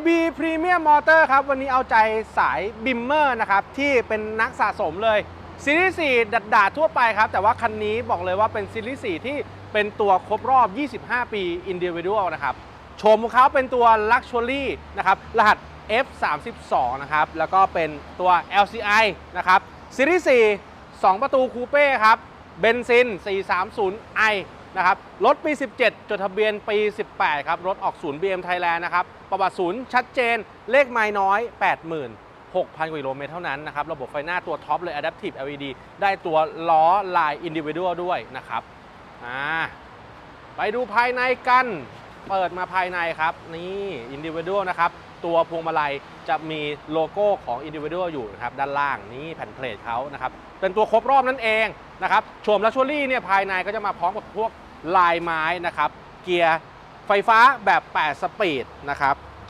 AB Premium Motor ครับ วันนี้เอาใจสายบิมเมอร์นะครับ ที่เป็นนักสะสมเลย ซีรีส์4ดัดดาดๆทั่วไปครับ แต่ว่าคันนี้บอกเลยว่าเป็นซีรีส์4ที่เป็นตัวครบรอบ 25 ปี Individual นะครับโฉมของเขาเป็นตัว Luxury นะครับ รหัส F32 นะครับ แล้วก็เป็นตัว LCI นะครับซีรีส์4 2 ประตูคูเป้ครับเบนซิน 430i นะครับ รถปี 17 จดทะเบียนปี 18 ครับ รถออกศูนย์ BM Thailand นะครับ ประวัติศูนย์ชัดเจน เลขไม้น้อย 86,000 กิโลเมตรเท่านั้นนะครับ ระบบไฟหน้าตัวท็อปเลย Adaptive LED ได้ตัวล้อลาย Individual ด้วยนะครับ อ่า ไปดูภายในกัน เปิดมาภายในครับ นี่ Individual นะครับ ตัวพวงมาลัยจะมีโลโก้ของ Individual อยู่นะครับ ด้านล่างนี่แผ่นเพลทเขานะครับ เป็นตัวครบรอบนั่นเองนะครับโฉมลักชัวรี่เนี่ยภายในก็จะมาพร้อมกับพวกลายไม้นะครับ เกียร์ไฟฟ้าแบบ 8 สปีดนะครับ